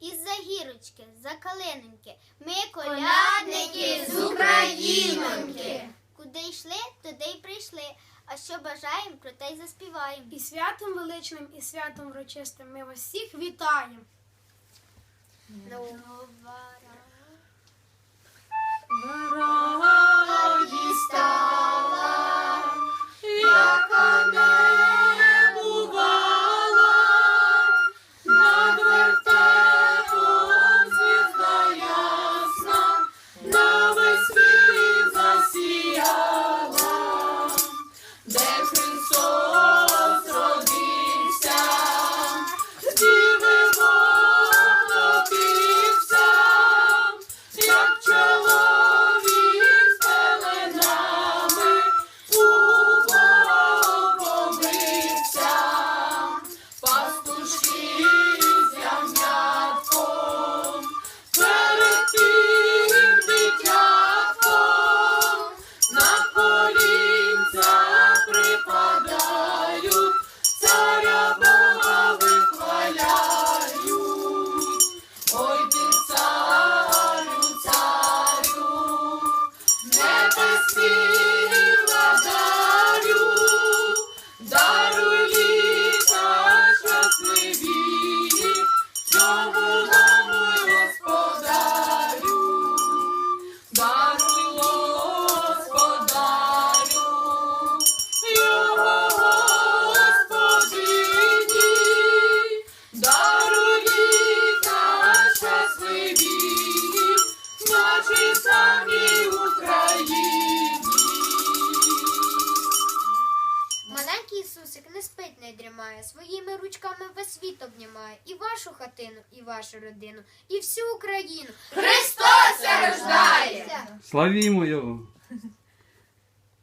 із-за гірочки, за калиноньки. Ми Колядники з Україноньки. Куди йшли, туди й прийшли. А що бажаємо, про те й заспіваємо. І святом величним, і святом врочистим ми вас всіх вітаємо. Раді стала, яка небесний владарю, даруй літа щасливі, цьому дому даруй господарю, його господині, даруй літа нашій славній спить, не дрімає, своїми ручками весь світ обнімає. І вашу хатину, і вашу родину, і всю Україну. Христос рождає! Славімо його!